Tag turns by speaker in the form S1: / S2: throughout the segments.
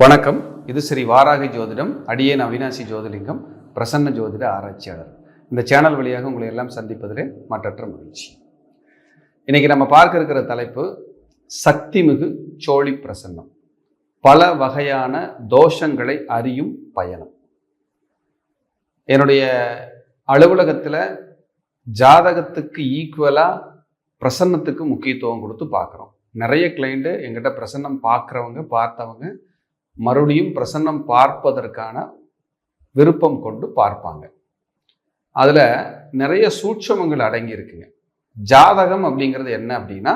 S1: வணக்கம். இது ஸ்ரீ வாராகி ஜோதிடம் அடியேன் அவினாசி ஜோதிலிங்கம் பிரசன்ன ஜோதிட ஆராய்ச்சியாளர். இந்த சேனல் வழியாக உங்களை எல்லாம் சந்திப்பதிலே மற்றற்ற மகிழ்ச்சி. இன்னைக்கு நம்ம பார்க்க இருக்கிற தலைப்பு சக்திமிகு சோழி பிரசன்னம். பல வகையான தோஷங்களை அறியும் பயணம். என்னுடைய அலுவலகத்தில் ஜாதகத்துக்கு ஈக்குவலாக பிரசன்னத்துக்கு முக்கியத்துவம் கொடுத்து பார்க்குறோம். நிறைய கிளைண்ட்டு எங்கிட்ட பிரசன்னம் பார்க்குறவங்க பார்த்தவங்க மறுபடியும் பிரசன்னம் பார்ப்பதற்கான விருப்பம் கொண்டு பார்ப்பாங்க. அதில் நிறைய சூட்சமங்கள் அடங்கி இருக்குங்க ஜாதகம் அப்படிங்கிறது என்ன அப்படின்னா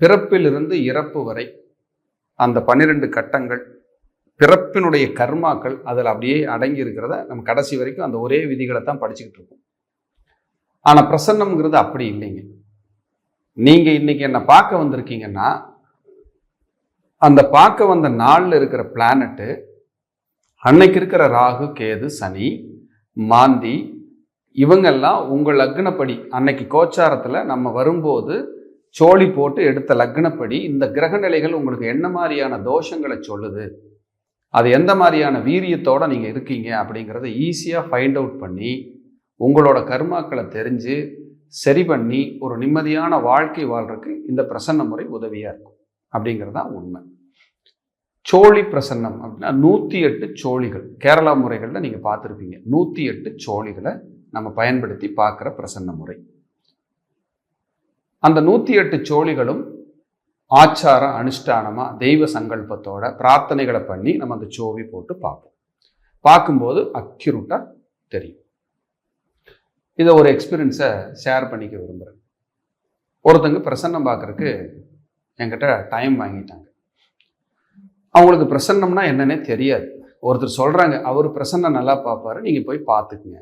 S1: பிறப்பிலிருந்து இறப்பு வரை அந்த பன்னிரெண்டு கட்டங்கள் பிறப்பினுடைய கர்மாக்கள் அதில் அப்படியே அடங்கி இருக்கிறத நம்ம கடைசி வரைக்கும் அந்த ஒரே விதிகளை தான் படிச்சுக்கிட்டு இருக்கோம். ஆனால் பிரசன்னம்ங்கிறது அப்படி இல்லைங்க. நீங்கள் இன்னைக்கு என்னை பார்க்க வந்திருக்கீங்கன்னா அந்த பார்க்க வந்த நாளில் இருக்கிற பிளானட்டு அன்னைக்கு இருக்கிற ராகு கேது சனி மாந்தி இவங்கெல்லாம் உங்கள் லக்னப்படி அன்னைக்கு கோச்சாரத்தில் நம்ம வரும்போது சோழி போட்டு எடுத்த லக்னப்படி இந்த கிரக நிலைகள் உங்களுக்கு என்ன மாதிரியான தோஷங்களை சொல்லுது? அது எந்த மாதிரியான வீரியத்தோடு நீங்கள் இருக்கீங்க அப்படிங்கிறத ஈஸியாக ஃபைண்ட் அவுட் பண்ணி உங்களோட கர்மாக்களை தெரிஞ்சு சரி பண்ணி ஒரு நிம்மதியான வாழ்க்கை வாழ்றதுக்கு இந்த பிரசன்ன முறை உதவியாக இருக்கும். அப்படிங்கிறது தான் உண்மை. சோழி பிரசன்னம் அப்படின்னா நூற்றி எட்டு சோழிகள். கேரளா முறைகளில் நீங்கள் பார்த்துருப்பீங்க. நூற்றி எட்டு சோழிகளை நம்ம பயன்படுத்தி பார்க்குற பிரசன்ன முறை. அந்த நூற்றி எட்டு சோழிகளும் ஆச்சார அனுஷ்டானமாக தெய்வ சங்கல்பத்தோட பிரார்த்தனைகளை பண்ணி நம்ம அந்த சோவி போட்டு பார்ப்போம். பார்க்கும்போது அக்யூரட்டாக தெரியும். இதை ஒரு எக்ஸ்பீரியன்ஸை ஷேர் பண்ணிக்க விரும்புகிறேன் ஒருத்தங்க பிரசன்னம் பார்க்குறக்கு என்கிட்ட டைம் வாங்கிட்டாங்க. அவங்களுக்கு பிரசன்னம்னா என்னன்னே தெரியாது. ஒருத்தர் சொல்கிறாங்க அவர் பிரசன்னம் நல்லா பார்ப்பாரு நீங்கள் போய் பார்த்துக்குங்க.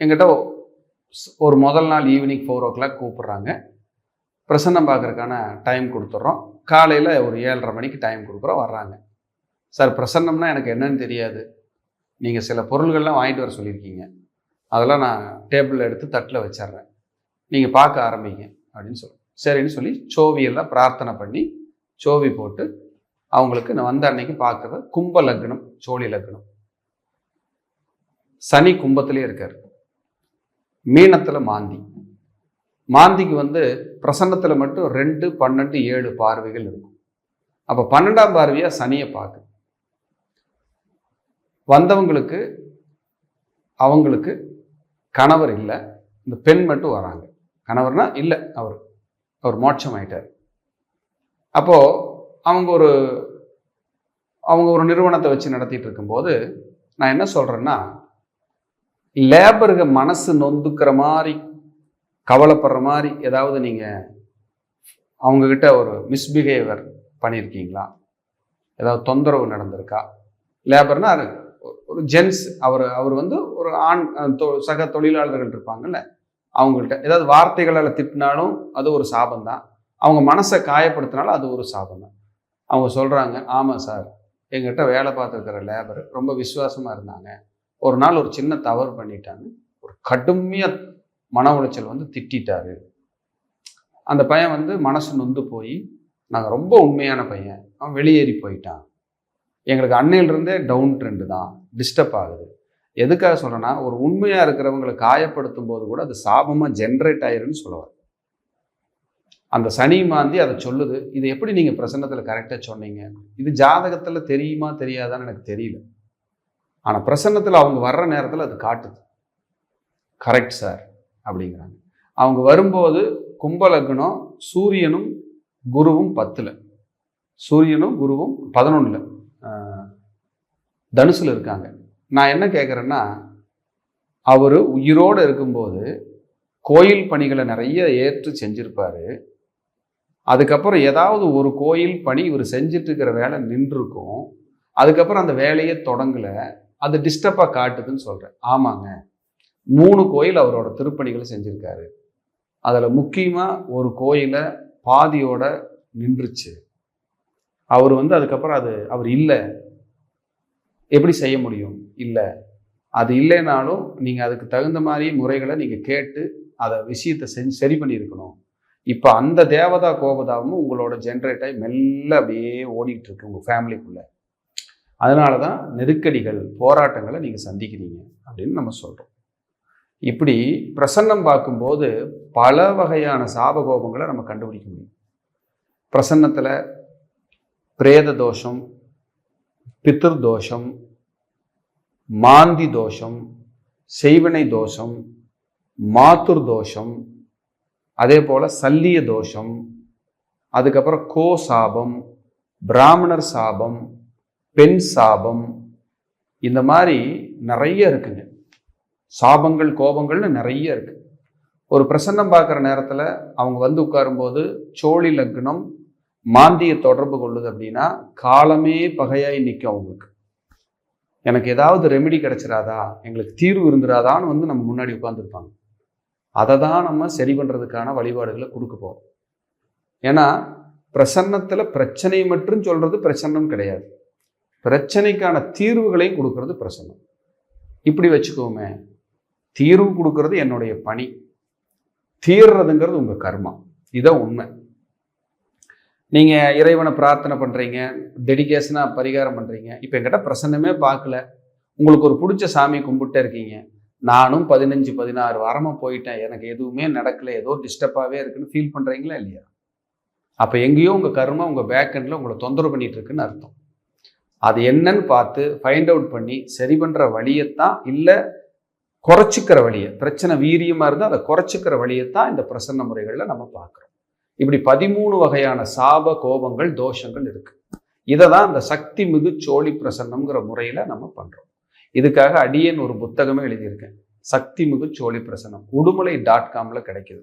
S1: என்கிட்ட ஒரு முதல் நாள் ஈவினிங் ஃபோர் ஓ கிளாக் கூப்பிட்றாங்க. பிரசன்னம் பார்க்குறதுக்கான டைம் கொடுத்துட்றோம் காலையில் ஒரு ஏழரை மணிக்கு டைம் கொடுக்குறோம் வர்றாங்க. சார் பிரசன்னம்னா எனக்கு என்னன்னு தெரியாது. நீங்கள் சில பொருள்கள்லாம் வாங்கிட்டு வர சொல்லியிருக்கீங்க. அதெல்லாம் நான் டேபிளில் எடுத்து தட்டில் வச்சிட்றேன். நீங்கள் பார்க்க ஆரம்பிங்க. அப்படின்னு சொல்லுங்கள் சரின்னு சொல்லி சோவியெல்லாம் பிரார்த்தனை பண்ணி சோவி போட்டு அவங்களுக்கு நான் வந்த அன்னைக்கு பார்க்குறது கும்ப லக்னம் சோழி லக்னம். சனி கும்பத்திலே இருக்கார். மீனத்தில் மாந்தி. மாந்திக்கு வந்து பிரசன்னத்தில் மட்டும் ரெண்டு பன்னெண்டு ஏழு பார்வைகள் இருக்கும். அப்போ பன்னெண்டாம் பார்வையாக சனியை பார்க்கு வந்தவங்களுக்கு அவங்களுக்கு கணவர் இல்லை. இந்த பெண் மட்டும் வராங்க. கணவர்னா இல்லை அவர். அவர் மோட்சம் ஆயிட்டார் அப்போது அவங்க ஒரு அவங்க ஒரு நிறுவனத்தை வச்சு நடத்திட்டு இருக்கும்போது நான் என்ன சொல்கிறேன்னா லேபருக்கு மனசு நொந்துக்கிற மாதிரி கவலைப்படுற மாதிரி ஏதாவது நீங்கள் அவங்கக்கிட்ட ஒரு மிஸ்பிஹேவியர் பண்ணியிருக்கீங்களா? ஏதாவது தொந்தரவு நடந்திருக்கா? லேபர்னா ஒரு ஜென்ஸ் அவர் அவர் வந்து ஒரு ஆண் சக தொழிலாளர்கள் இருப்பாங்கல்ல அவங்கள்ட்ட. ஏதாவது வார்த்தைகளால் திட்டினாலும் அது ஒரு சாபம் தான் அவங்க மனசை காயப்படுத்தினாலும் அது ஒரு சாபம் தான் அவங்க சொல்கிறாங்க ஆமாம் சார் எங்கிட்ட வேலை பார்த்துருக்கிற லேபர் ரொம்ப விசுவாசமாக இருந்தாங்க. ஒரு நாள் ஒரு சின்ன தவறு பண்ணிட்டாங்க. ஒரு கடுமையாக மன உளைச்சல் வந்து திட்டாரு அந்த பையன் வந்து மனசு நொந்து போய் நாங்கள் ரொம்ப உண்மையான பையன். அவன் வெளியேறி போயிட்டான். எங்களுக்கு அன்னையிலிருந்தே டவுன் ட்ரெண்டு தான். டிஸ்டர்ப் ஆகுது. எதுக்காக சொல்கிறேன்னா ஒரு உண்மையாக இருக்கிறவங்களை காயப்படுத்தும் போது கூட அது சாபமாக ஜென்ரேட் ஆயிருன்னு சொல்லுவார் அந்த சனி மாந்தி அதை சொல்லுது இது எப்படி நீங்கள் பிரசன்னத்தில் கரெக்டாக சொன்னீங்க? இது ஜாதகத்தில் தெரியுமா தெரியாதான்னு எனக்கு தெரியல. ஆனால் பிரசன்னத்தில் அவங்க வர்ற நேரத்தில் அது காட்டுது. கரெக்ட் சார் அப்படிங்கிறாங்க. அவங்க வரும்போது கும்பலக்னம் சூரியனும் குருவும் பத்தில். சூரியனும் குருவும் பதினொன்றில் தனுசில் இருக்காங்க. நான் என்ன கேட்குறேன்னா அவர் உயிரோடு இருக்கும்போது கோயில் பணிகளை நிறைய ஏற்று செஞ்சுருப்பார். அதுக்கப்புறம் ஏதாவது ஒரு கோயில் பணி இவர் செஞ்சிட்ருக்கிற வேலை நின்றுருக்கும். அதுக்கப்புறம் அந்த வேலையை தொடங்கலை. அது டிஸ்டர்பாக காட்டுதுன்னு சொல்கிறேன் ஆமாங்க. மூணு கோயில் அவரோட திருப்பணிகளை செஞ்சுருக்காரு. அதில் முக்கியமாக ஒரு கோயிலை பாதியோட நின்றுச்சு. அவர் வந்து அதுக்கப்புறம் அது அவர் இல்லை. எப்படி செய்ய முடியும்? இல்லை. அது இல்லைனாலும் நீங்கள் அதுக்கு தகுந்த மாதிரி முறைகளை நீங்கள் கேட்டு அதை விஷயத்தை செஞ்சு சரி பண்ணியிருக்கணும். இப்போ அந்த தேவதா கோபதாவும் உங்களோட ஜென்ரேட் ஆகி மெல்ல அப்படியே ஓடிக்கிட்டு இருக்கு உங்கள் ஃபேமிலிக்குள்ளே அதனால தான் நெருக்கடிகள் போராட்டங்களை நீங்கள் சந்திக்கிறீங்க அப்படின்னு நம்ம சொல்கிறோம் இப்படி பிரசன்னம் பார்க்கும்போது பல வகையான சாபகோபங்களை நம்ம கண்டுபிடிக்க முடியும். பிரசன்னத்தில் பிரேத தோஷம் பித்திருதோஷம் மாந்தி தோஷம் செய்வினை தோஷம் மாத்துர் தோஷம் அதே போல் சல்லிய தோஷம் அதுக்கப்புறம் கோ சாபம் பிராமணர் சாபம் பெண் சாபம் இந்த மாதிரி நிறைய இருக்குங்க. சாபங்கள் கோபங்கள்னு நிறைய இருக்குது ஒரு பிரசன்னம் பார்க்குற நேரத்தில் அவங்க வந்து உட்காரும்போது சோழி லக்னம் மாந்தியை தொடர்பு கொள்ளுது அப்படின்னா காலமே பகையாய் நிற்கும் அவங்களுக்கு. எனக்கு ஏதாவது ரெமெடி கிடைச்சிடாதா எங்களுக்கு தீர்வு இருந்துடாதான்னு வந்து நம்ம முன்னாடி உட்காந்துருப்பாங்க அதை தான் நம்ம சரி பண்ணுறதுக்கான வழிபாடுகளை கொடுக்க போகிறோம் ஏன்னா பிரசன்னத்தில் பிரச்சனை மட்டும் சொல்கிறது பிரசன்னம் கிடையாது. பிரச்சனைக்கான தீர்வுகளையும் கொடுக்கறது பிரசன்னம். இப்படி வச்சுக்கோமே தீர்வு கொடுக்கறது என்னுடைய பணி. தீர்றதுங்கிறது உங்கள் கர்மா. இதான் உண்மை. நீங்கள் இறைவனை பிரார்த்தனை பண்ணுறீங்க டெடிகேஷனாக பரிகாரம் பண்ணுறீங்க இப்போ என்கிட்ட பிரசன்னமே பார்க்கல. உங்களுக்கு ஒரு பிடிச்ச சாமி கும்பிட்டே இருக்கீங்க. நானும் பதினஞ்சு பதினாறு வாரமாக போயிட்டேன். எனக்கு எதுவுமே நடக்கல. ஏதோ டிஸ்டர்பாகவே இருக்குன்னு ஃபீல் பண்ணுறீங்களா இல்லையா? அப்போ எங்கேயோ உங்கள் கர்மா உங்கள் பேக்கெண்டில் உங்களை தொந்தரவு பண்ணிகிட்ருக்குன்னு அர்த்தம். அது என்னன்னு பார்த்து ஃபைண்ட் அவுட் பண்ணி சரி பண்ணுற வழியைத்தான் இல்லை குறைச்சிக்கிற வழியை பிரச்சனை வீரியமாக இருந்தால் அதை குறைச்சிக்கிற வழியைத்தான் இந்த பிரசன்ன முறைகளில் நம்ம பார்க்குறோம். இப்படி பதிமூணு வகையான சாப கோபங்கள் தோஷங்கள் இருக்கு. இதை தான் அந்த சக்தி மிகு சோழி பிரசன்னம்ங்கிற முறையில் நம்ம பண்ணுறோம் இதுக்காக அடியன் ஒரு புத்தகமே எழுதியிருக்கேன். சக்தி மிகு சோழி பிரசன்னம். உடுமலை டாட் காம்ல கிடைக்குது.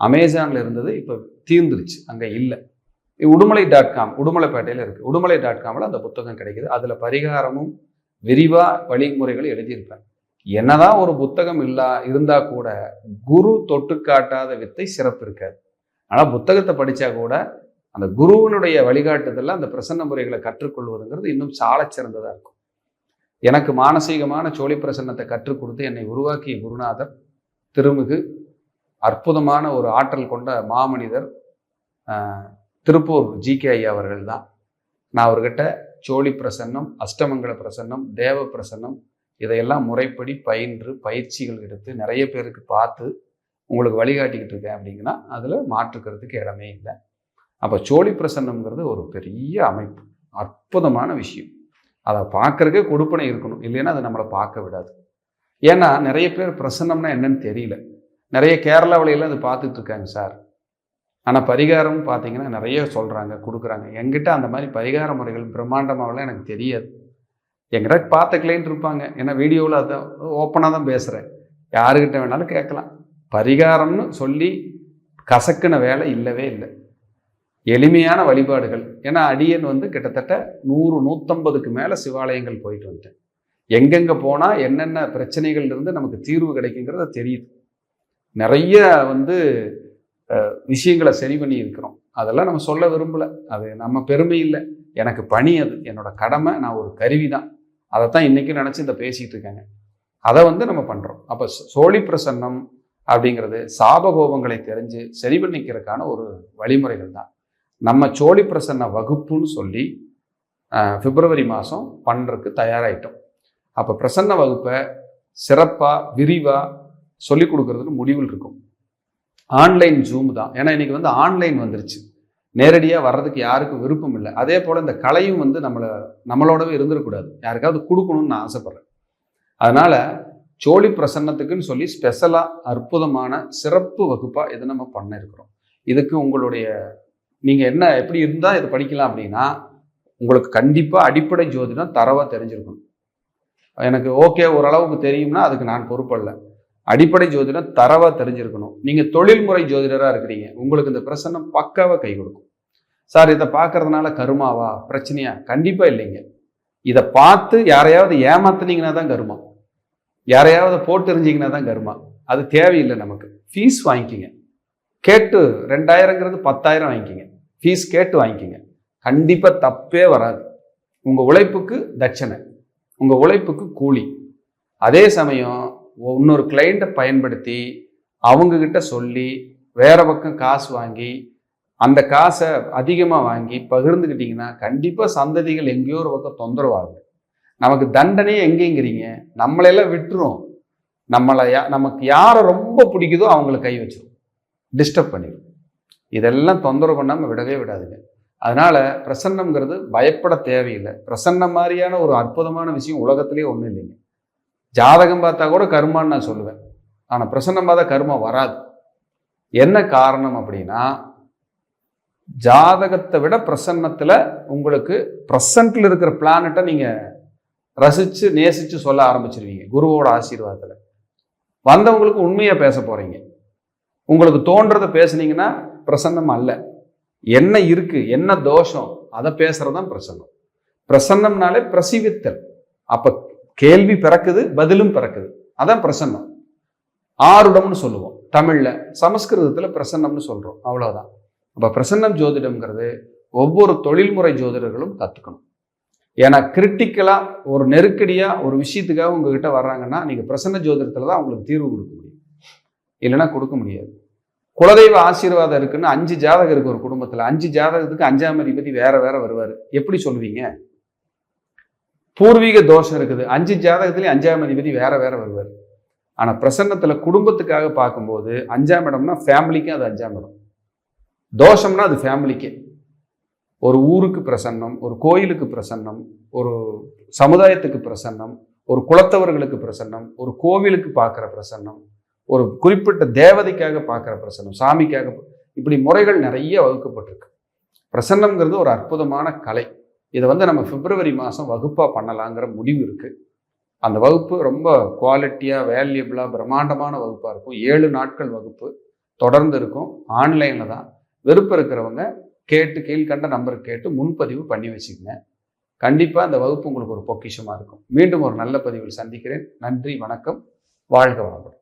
S1: அமேசான்ல இருந்தது இப்போ தீர்ந்துருச்சு. அங்கே இல்லை. உடுமலை டாட் காம் உடுமலைப்பேட்டையில் இருக்கு. உடுமலை டாட் காமில் அந்த புத்தகம் கிடைக்குது. அதில் பரிகாரமும் விரிவாக வழிமுறைகள் எழுதியிருப்பேன். என்னதான் ஒரு புத்தகம் இல்லா இருந்தா கூட குரு தொட்டு காட்டாத வித்தை சிறப்பு இருக்காது. ஆனால் புத்தகத்தை படித்தா கூட அந்த குருவினுடைய வழிகாட்டுதலில் அந்த பிரசன்ன முறைகளை கற்றுக்கொள்வதுங்கிறது இன்னும் சால சிறந்ததாக இருக்கும். எனக்கு மானசீகமான சோழி பிரசன்னத்தை கற்றுக் கொடுத்து என்னை உருவாக்கிய குருநாதர் திருமிகு அற்புதமான ஒரு ஆற்றல் கொண்ட மாமனிதர் திருப்பூர் ஜி கே ஐயா அவர்கள் தான் நான் அவர்கிட்ட சோழி பிரசன்னம் அஷ்டமங்கல பிரசன்னம் தேவ பிரசன்னம் இதையெல்லாம் முறைப்படி பயின்று பயிற்சிகள் எடுத்து நிறைய பேருக்கு பார்த்து உங்களுக்கு வழிகாட்டிக்கிட்டு இருக்கேன் அப்படிங்கன்னா அதில் மாற்றுக்கிறதுக்கு இடமே இல்லை. அப்போ சோழி பிரசன்னம்ங்கிறது ஒரு பெரிய அமைப்பு. அற்புதமான விஷயம். அதை பார்க்குறக்கே கொடுப்பனை இருக்கணும். இல்லைன்னா அதை நம்மளை பார்க்க விடாது. ஏன்னா நிறைய பேர் பிரசன்னம்னா என்னன்னு தெரியல. நிறைய கேரளாவிலையெல்லாம் அது பார்த்துட்டு இருக்காங்க சார். ஆனால் பரிகாரம் பார்த்தீங்கன்னா நிறைய சொல்கிறாங்க கொடுக்குறாங்க. எங்கிட்ட அந்த மாதிரி பரிகார முறைகள் பிரம்மாண்டமாகலாம் எனக்கு தெரியாது. எங்கிட்ட பார்த்த கிளைண்ட் இருப்பாங்க. ஏன்னா வீடியோவில் அதை ஓப்பனாக தான் பேசுகிறேன் யாருக்கிட்ட வேணாலும் கேட்கலாம். பரிகாரம்னு சொல்லி கசக்குன வேலை இல்லவே இல்லை. எளிமையான வழிபாடுகள். ஏன்னா அடியன் வந்து கிட்டத்தட்ட நூறு நூற்றம்பதுக்கு மேலே சிவாலயங்கள் போயிட்டு வந்துட்டேன். எங்கெங்கே போனால் என்னென்ன பிரச்சனைகள் இருந்து நமக்கு தீர்வு கிடைக்குங்கிறத தெரியுது. நிறைய வந்து விஷயங்களை சரி பண்ணி இருக்கிறோம். அதெல்லாம் நம்ம சொல்ல விரும்பலை. அது நம்ம பெருமை இல்லை. எனக்கு பணி அது. என்னோட கடமை நான் ஒரு கருவி தான் அதை தான் இன்றைக்கும் நினச்சி இந்த பேசிகிட்டு இருக்காங்க. அதை வந்து நம்ம பண்ணுறோம் அப்போ சோழி பிரசன்னம் அப்படிங்கிறது சாபகோபங்களை தெரிஞ்சு சரி பண்ணிக்கிறதுக்கான ஒரு வழிமுறைகள் தான். நம்ம சோழி பிரசன்ன வகுப்புன்னு சொல்லி பிப்ரவரி மாதம் பண்ணுறதுக்கு தயாராகிட்டோம் அப்போ பிரசன்ன வகுப்பை சிறப்பாக விரிவாக சொல்லி கொடுக்குறதுக்கு முடிவில் இருக்கும். ஆன்லைன் ஜூம் தான். ஏன்னா இன்னைக்கு வந்து ஆன்லைன் வந்துருச்சு. நேரடியாக வர்றதுக்கு யாருக்கும் விருப்பம் இல்லை. அதே போல் இந்த கலையும் வந்து நம்மளை நம்மளோடவே இருந்துடக்கூடாது யாருக்காவது கொடுக்கணும்னு நான் ஆசைப்பட்றேன். அதனால் சோழி பிரசன்னத்துக்குன்னு சொல்லி ஸ்பெஷலாக அற்புதமான சிறப்பு வகுப்பாக இதை நம்ம பண்ண இருக்கிறோம் இதுக்கு உங்களுடைய நீங்கள் என்ன எப்படி இருந்தால் இதை படிக்கலாம் அப்படின்னா உங்களுக்கு கண்டிப்பாக அடிப்படை ஜோதிடம் தரவாக தெரிஞ்சிருக்கணும். எனக்கு ஓகே ஓரளவுக்கு தெரியும்னா அதுக்கு நான் பொறுப்பல்ல. அடிப்படை ஜோதிடம் தரவாக தெரிஞ்சிருக்கணும். நீங்கள் தொழில்முறை ஜோதிடராக இருக்கிறீங்க. உங்களுக்கு இந்த பிரசன்னம் பக்காவாக கை கொடுக்கும். சார் இதை பார்க்கறதுனால கருமாவா? பிரச்சனையா? கண்டிப்பாக இல்லைங்க. இதை பார்த்து யாரையாவது ஏமாத்துனீங்கன்னா தான் கருமா. யாரையாவது போட்டு எரிஞ்சிங்கன்னா தான் கருமா. அது தேவையில்லை நமக்கு. ஃபீஸ் வாங்கிக்கிங்க. கேட்டு ரெண்டாயிரங்கிறது பத்தாயிரம் வாங்கிக்கிங்க. ஃபீஸ் கேட்டு வாங்கிக்கிங்க. கண்டிப்பாக தப்பே வராது. உங்கள் உழைப்புக்கு தட்சணை. உங்கள் உழைப்புக்கு கூலி. அதே சமயம் இன்னொரு கிளைண்ட்டை பயன்படுத்தி அவங்கக்கிட்ட சொல்லி வேற பக்கம் காசு வாங்கி அந்த காசை அதிகமாக வாங்கி பகிர்ந்துக்கிட்டிங்கன்னா கண்டிப்பாக சந்ததிகள் எங்கேயோ ஒரு பக்கம் தொந்தரவாகும் நமக்கு தண்டனையே எங்கேங்கிறீங்க? நம்மளையெல்லாம் விட்டுரும். நம்மளை யா நமக்கு யாரை ரொம்ப பிடிக்குதோ அவங்கள கை வச்சிடும் டிஸ்டர்ப் பண்ணிடும் இதெல்லாம் தொந்தரவு பண்ணாமல் விடவே விடாதுங்க. அதனால் பிரசன்னம்ங்கிறது பயப்பட தேவையில்லை. பிரசன்னம் மாதிரியான ஒரு அற்புதமான விஷயம் உலகத்திலேயே ஒன்றும் இல்லைங்க. ஜாதகம் பார்த்தா கூட கர்மான்னு நான் சொல்லுவேன். ஆனால் பிரசன்னம் பார்த்தா கர்மா வராது. என்ன காரணம் அப்படின்னா ஜாதகத்தை விட பிரசன்னத்தில் உங்களுக்கு ப்ரெசண்ட்டில் இருக்கிற பிளானட்டை நீங்கள் ரசித்து நேசித்து சொல்ல ஆரம்பிச்சிருவீங்க குருவோட ஆசீர்வாதத்தில். வந்தவங்களுக்கு உண்மையாக பேச போகிறீங்க உங்களுக்கு தோன்றதை பேசுனீங்கன்னா பிரசன்னம் அல்ல. என்ன இருக்குது என்ன தோஷம் அதை பேசுகிறது தான் பிரசன்னம். பிரசன்னம்னாலே பிரசிவித்தல். அப்போ கேள்வி பிறக்குது பதிலும் பிறக்குது. அதான் பிரசன்னம். ஆருடம்னு சொல்லுவோம். தமிழில் சமஸ்கிருதத்தில் பிரசன்னம்னு சொல்கிறோம் அவ்வளோதான் அப்போ பிரசன்னம் ஜோதிடம்ங்கிறது ஒவ்வொரு தொழில்முறை ஜோதிடர்களும் கற்றுக்கணும் ஏன்னா கிரிட்டிக்கலாக ஒரு நெருக்கடியாக ஒரு விஷயத்துக்காக உங்ககிட்ட வர்றாங்கன்னா நீங்கள் பிரசன்ன ஜோதிடத்தில் தான் அவங்களுக்கு தீர்வு கொடுக்க முடியும். இல்லைன்னா கொடுக்க முடியாது. குலதெய்வ ஆசீர்வாதம் இருக்குன்னு அஞ்சு ஜாதகம் இருக்குது ஒரு குடும்பத்தில். அஞ்சு ஜாதகத்துக்கு அஞ்சாம் அதிபதி வேற வேற வருவார். எப்படி சொல்லுவீங்க? பூர்வீக தோஷம் இருக்குது. அஞ்சு ஜாதகத்துலேயும் அஞ்சாம் அதிபதி வேற வேற வருவார். ஆனால் பிரசன்னத்தில் குடும்பத்துக்காக பார்க்கும்போது அஞ்சாம் இடம்னா ஃபேமிலிக்கும் அது அஞ்சாம் இடம். தோஷம்னா அது ஃபேமிலிக்கு ஒரு ஊருக்கு பிரசன்னம் ஒரு கோயிலுக்கு பிரசன்னம் ஒரு சமுதாயத்துக்கு பிரசன்னம் ஒரு குலத்தவர்களுக்கு பிரசன்னம் ஒரு கோவிலுக்கு பார்க்குற பிரசன்னம் ஒரு குறிப்பிட்ட தேவதைக்காக பார்க்குற பிரசன்னம் சாமிக்காக இப்படி முறைகள் நிறைய வகுக்கப்பட்டிருக்கு. பிரசன்னம்ங்கிறது ஒரு அற்புதமான கலை. இதை வந்து நம்ம பிப்ரவரி மாதம் வகுப்பாக பண்ணலாங்கிற முடிவு இருக்குது அந்த வகுப்பு ரொம்ப குவாலிட்டியாக வேல்யூபிளாக பிரம்மாண்டமான வகுப்பாக இருக்கும். ஏழு நாட்கள் வகுப்பு தொடர்ந்து இருக்கும். ஆன்லைனில் தான். விருப்பம் இருக்கிறவங்க கேட்டு கீழ்கண்ட நம்பருக்கு கேட்டு முன்பதிவு பண்ணி வச்சுக்கங்க. கண்டிப்பாக அந்த வகுப்பு உங்களுக்கு ஒரு பொக்கிஷமாக இருக்கும். மீண்டும் ஒரு நல்ல பதிவில் சந்திக்கிறேன். நன்றி வணக்கம். வாழ்க வளமுடன்.